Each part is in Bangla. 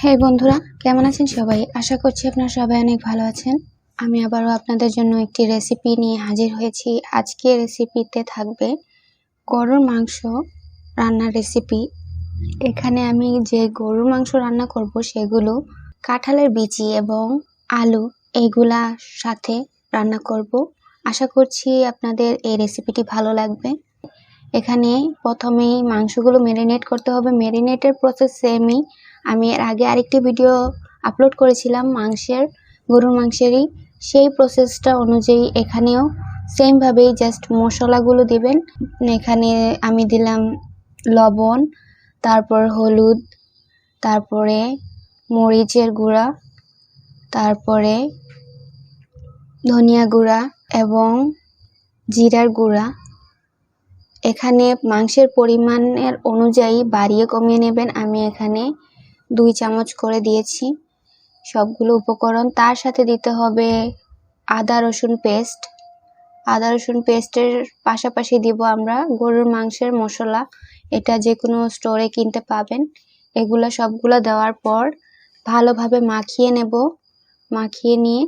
হ্যাঁ বন্ধুরা, কেমন আছেন সবাই? আশা করছি আপনারা সবাই অনেক ভালো আছেন। আমি আবারও আপনাদের জন্য একটি রেসিপি নিয়ে হাজির হয়েছি। আজকে রেসিপিতে থাকবে গরুর মাংস রান্নার রেসিপি এখানে আমি যে গরুর মাংস রান্না করব, সেগুলো কাঁঠালের বিচি এবং আলু এইগুলা সাথে রান্না করব। আশা করছি আপনাদের এই রেসিপিটি ভালো লাগবে। এখানে প্রথমেই মাংসগুলো ম্যারিনেট করতে হবে। ম্যারিনেটের প্রসেস সেমই আমি এর আগে আরেকটি ভিডিও আপলোড করেছিলাম মাংসের, গরুর মাংসেরই। সেই প্রসেসটা অনুযায়ী এখানেও সেমভাবেই জাস্ট মশলাগুলো দিবেন। এখানে আমি দিলাম লবণ, তারপর হলুদ, তারপরে মরিচের গুঁড়া, তারপরে ধনিয়া গুঁড়া এবং জিরার গুঁড়া। এখানে মাংসের পরিমাণের অনুযায়ী বাড়িয়ে কমিয়ে নেবেন। আমি এখানে দুই চামচ করে দিয়েছি। সবগুলো উপকরণ। তার সাথে দিতে হবে আদা, রসুন পেস্ট। আদা, রসুন পেস্টের পাশাপাশি দিব আমরা গরুর মাংসের মশলা। এটা যে কোনো স্টোরে কিনতে পাবেন। এগুলো সবগুলো দেওয়ার পর ভালোভাবে মাখিয়ে নেব। মাখিয়ে নিয়ে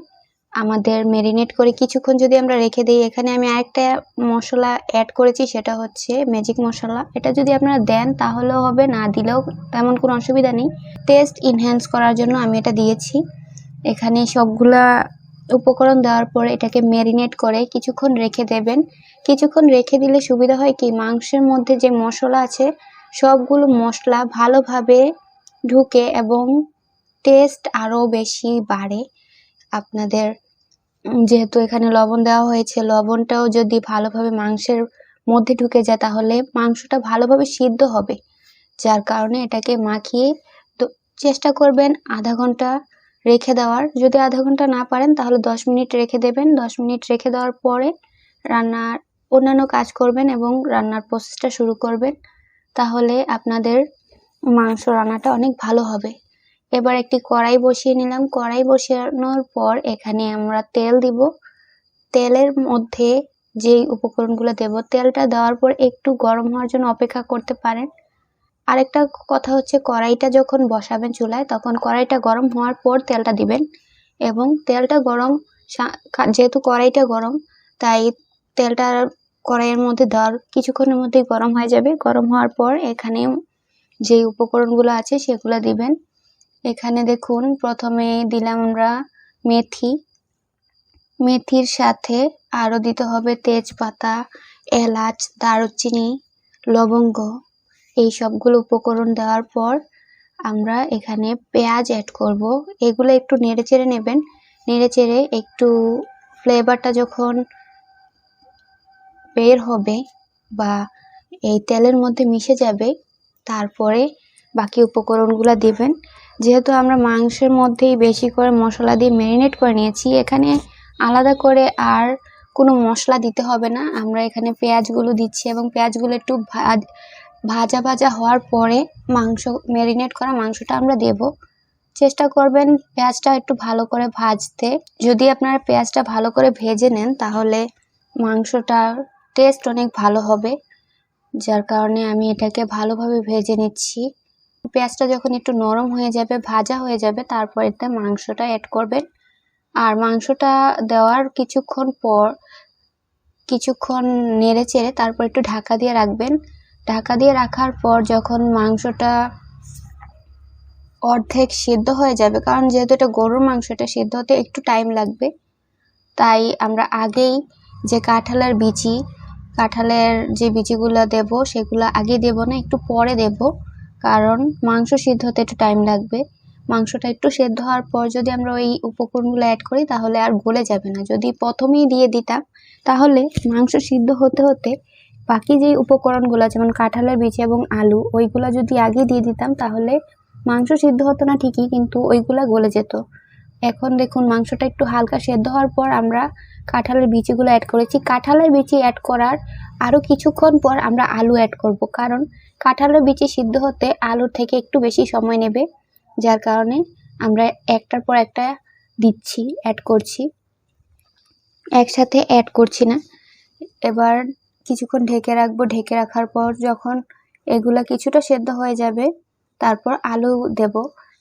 আমাদের মেরিনেট করে কিছুক্ষণ যদি আমরা রেখে দিই, এখানে আমি আরেকটা মশলা অ্যাড করেছি, সেটা হচ্ছে ম্যাজিক মশলা। এটা যদি আপনারা দেন, তাহলেও হবে, না দিলেও তেমন কোনো অসুবিধা নেই। টেস্ট ইনহ্যান্স করার জন্য আমি এটা দিয়েছি। এখানে সবগুলা উপকরণ দেওয়ার পরে এটাকে ম্যারিনেট করে কিছুক্ষণ রেখে দেবেন। কিছুক্ষণ রেখে দিলে সুবিধা হয় কি, মাংসের মধ্যে যে মশলা আছে, সবগুলো মশলা ভালোভাবে ঢুকে এবং টেস্ট আরও বেশি বাড়ে। আপনাদের যেহেতু এখানে লবণ দেওয়া হয়েছে, লবণটাও যদি ভালোভাবে মাংসের মধ্যে ঢুকে যায়, তাহলে মাংসটা ভালোভাবে সিদ্ধ হবে। যার কারণে এটাকে মাখিয়ে তো চেষ্টা করবেন আধা ঘণ্টা রেখে দেওয়ার। যদি আধা ঘণ্টা না পারেন, তাহলে দশ মিনিট রেখে দেবেন। দশ মিনিট রেখে দেওয়ার পরে রান্নার অন্যান্য কাজ করবেন এবং রান্নার প্রসেসটা শুরু করবেন। তাহলে আপনাদের মাংস রান্নাটা অনেক ভালো হবে। এবার একটি কড়াই বসিয়ে নিলাম। কড়াই বসানোর পর এখানে আমরা তেল দিব। তেলের মধ্যে যেই উপকরণগুলো দেব, তেলটা দেওয়ার পর একটু গরম হওয়ার জন্য অপেক্ষা করতে পারেন। আরেকটা কথা হচ্ছে, কড়াইটা যখন বসাবেন চুলায়, তখন কড়াইটা গরম হওয়ার পর তেলটা দিবেন এবং তেলটা গরম যেহেতু কড়াইটা গরম, তাই তেলটা কড়াইয়ের মধ্যে দেওয়ার কিছুক্ষণের মধ্যেই গরম হয়ে যাবে। গরম হওয়ার পর এখানে যে উপকরণগুলো আছে, সেগুলো দিবেন। এখানে দেখুন, প্রথমে দিলাম আমরা মেথি। মেথির সাথে আরও দিতে হবে তেজপাতা, এলাচ, দারুচিনি, লবঙ্গ। এই সবগুলো উপকরণ দেওয়ার পর আমরা এখানে পেঁয়াজ অ্যাড করব। এগুলো একটু নেড়ে চেড়ে নেবেন। নেড়ে চেড়ে একটু ফ্লেভারটা যখন বের হবে বা এই তেলের মধ্যে মিশে যাবে, তারপরে বাকি উপকরণগুলো দিবেন। যেহেতু আমরা মাংসের মধ্যেই বেশি করে মশলা দিয়ে ম্যারিনেট করে নিয়েছি, এখানে আলাদা করে আর কোনো মশলা দিতে হবে না। আমরা এখানে পেঁয়াজগুলো দিচ্ছি এবং পেঁয়াজগুলো একটু ভাজা ভাজা হওয়ার পরে মাংস ম্যারিনেট করা মাংসটা আমরা দেব। চেষ্টা করবেন পেঁয়াজটা একটু ভালো করে ভাজতে। যদি আপনারা পেঁয়াজটা ভালো করে ভেজে নেন, তাহলে মাংসটার টেস্ট অনেক ভালো হবে, যার কারণে আমি এটাকে ভালোভাবে ভেজে নিচ্ছি। পেঁয়াজটা যখন একটু নরম হয়ে যাবে, ভাজা হয়ে যাবে তারপর এতে মাংসটা অ্যাড করবেন। আর মাংসটা দেওয়ার কিছুক্ষণ পর, কিছুক্ষণ নেড়ে চেড়ে তারপর একটু ঢাকা দিয়ে রাখবেন। ঢাকা দিয়ে রাখার পর যখন মাংসটা অর্ধেক সিদ্ধ হয়ে যাবে, কারণ যেহেতু এটা গরুর মাংস, এটা সিদ্ধ হতে একটু টাইম লাগবে। তাই আমরা আগেই যে কাঁঠালের বিচি, কাঁঠালের যে বিচিগুলো দেব, সেগুলো আগে দেব না, একটু পরে দেব। কারণ মাংস সিদ্ধ হতে একটু টাইম লাগবে। মাংসটা একটু সেদ্ধ হওয়ার পর যদি আমরা ওই উপকরণগুলো অ্যাড করি, তাহলে আর গলে যাবে না। যদি প্রথমেই দিয়ে দিতাম, তাহলে মাংস সিদ্ধ হতে হতে বাকি যেই উপকরণগুলো যেমন কাঁঠালের বীজ এবং আলু, ওইগুলো যদি আগে দিয়ে দিতাম, তাহলে মাংস সিদ্ধ হতো না ঠিকই, কিন্তু ওইগুলা গলে যেত। এখন দেখুন, মাংসটা একটু হালকা সেদ্ধ হওয়ার পর আমরা কাঁঠালের বিচিগুলো অ্যাড করেছি। কাঁঠালের বিচি অ্যাড করার আরও কিছুক্ষণ পর আমরা আলু অ্যাড করব। কারণ কাঁঠালের বিচি সিদ্ধ হতে আলুর থেকে একটু বেশি সময় নেবে। যার কারণে আমরা একটার পর একটা দিচ্ছি অ্যাড করছি। একসাথে অ্যাড করছি না। এবার কিছুক্ষণ ঢেকে রাখব। ঢেকে রাখার পর যখন এগুলা কিছুটা সেদ্ধ হয়ে যাবে, তারপর আলু দেব।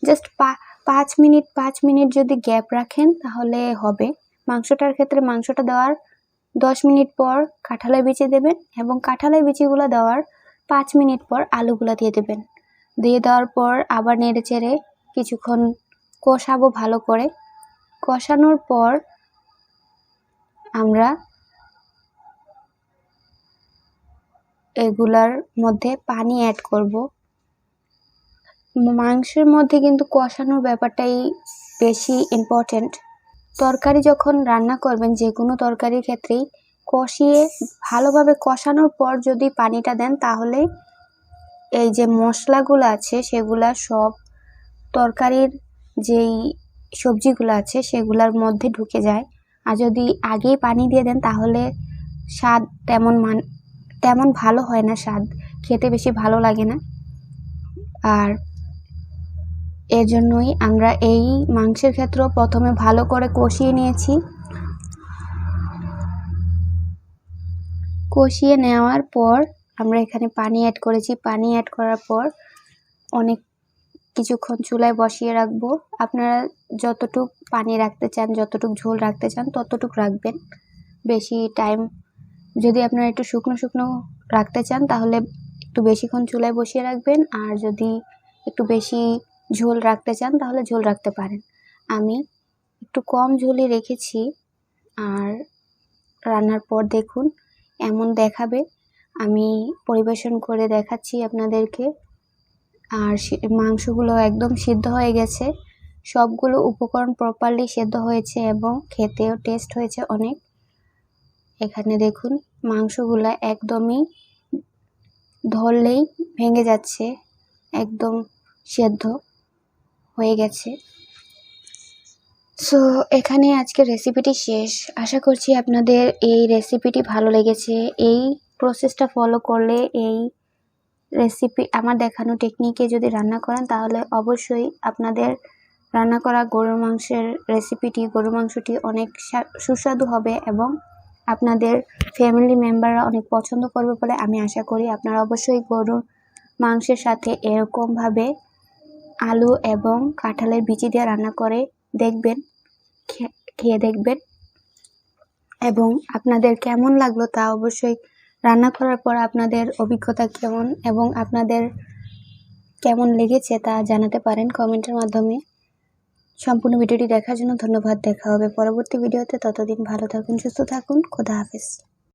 জাস্ট পা পাঁচ মিনিট পাঁচ মিনিট যদি গ্যাপ রাখেন, তাহলে হবে। মাংসটার ক্ষেত্রে মাংসটা দেওয়ার দশ মিনিট পর কাঁঠালের বিচি দেবেন এবং কাঁঠালের বিচিগুলো দেওয়ার পাঁচ মিনিট পর আলুগুলো দিয়ে দেবেন। দিয়ে দেওয়ার পর আবার নেড়ে চেড়ে কিছুক্ষণ কষাবো ভালো করে। কষানোর পর আমরা এগুলার মধ্যে পানি অ্যাড করব। মাংসের মধ্যে কিন্তু কষানোর ব্যাপারটাই বেশি ইম্পর্ট্যান্ট তরকারি যখন রান্না করবেন, যে কোনো তরকারির ক্ষেত্রেই কষিয়ে ভালোভাবে কষানোর পর যদি পানিটা দেন, তাহলে এই যে মশলাগুলো আছে, সেগুলা সব তরকারির যেই সবজিগুলো আছে, সেগুলোর মধ্যে ঢুকে যায়। আর যদি আগেই পানি দিয়ে দেন, তাহলে স্বাদ তেমন মান, তেমন ভালো হয় না স্বাদ। খেতে বেশি ভালো লাগে না। আর এর জন্যই আমরা এই মাংসের ক্ষেত্রেও প্রথমে ভালো করে কষিয়ে নিয়েছি। কষিয়ে নেওয়ার পর আমরা এখানে পানি অ্যাড করেছি। পানি অ্যাড করার পর অনেক কিছুক্ষণ চুলায় বসিয়ে রাখব। আপনারা যতটুক পানি রাখতে চান, যতটুক ঝোল রাখতে চান, ততটুক রাখবেন। বেশি টাইম যদি আপনারা একটু শুকনো শুকনো রাখতে চান, তাহলে একটু বেশিক্ষণ চুলায় বসিয়ে রাখবেন। আর যদি একটু বেশি ঝোল রাখতে চান, তাহলে ঝোল রাখতে পারেন। আমি একটু কম ঝোলই রেখেছি, আর রান্নার পর দেখুন, এমন দেখাবে। আমি পরিবেশন করে দেখাচ্ছি আপনাদেরকে। আর মাংসগুলো একদম সিদ্ধ হয়ে গেছে। সবগুলো উপকরণ প্রপারলি সেদ্ধ হয়েছে এবং খেতেও টেস্ট হয়েছে অনেক। এখানে দেখুন, মাংসগুলো একদমই ধরলেই ভেঙে যাচ্ছে, একদম সেদ্ধ। হয়ে গেছে। সো এখানে আজকে রেসিপিটি শেষ। আশা করছি আপনাদের এই রেসিপিটি ভালো লেগেছে। এই প্রসেসটা ফলো করলে এই রেসিপি আমার দেখানো টেকনিকে যদি রান্না করেন, তাহলে অবশ্যই আপনাদের রান্না করা গরুর মাংসের রেসিপিটি গরুর মাংসটি অনেক সুস্বাদু হবে এবং আপনাদের ফ্যামিলি মেম্বাররা অনেক পছন্দ করবে বলে আমি আশা করি। আপনারা অবশ্যই গরুর মাংসের সাথে এরকমভাবে আলু এবং কাঁঠালের বিচি দিয়ে রান্না করে দেখবেন খেয়ে দেখবেন। এবং আপনাদের কেমন লাগল তা অবশ্যই রান্না করার পর আপনাদের অভিজ্ঞতা কেমন এবং আপনাদের কেমন লেগেছে তা জানাতে পারেন কমেন্টের মাধ্যমে। সম্পূর্ণ ভিডিওটি দেখার জন্য ধন্যবাদ। দেখা হবে পরবর্তী ভিডিওতে। ততদিন ভালো থাকুন, সুস্থ থাকুন। খোদা হাফেজ।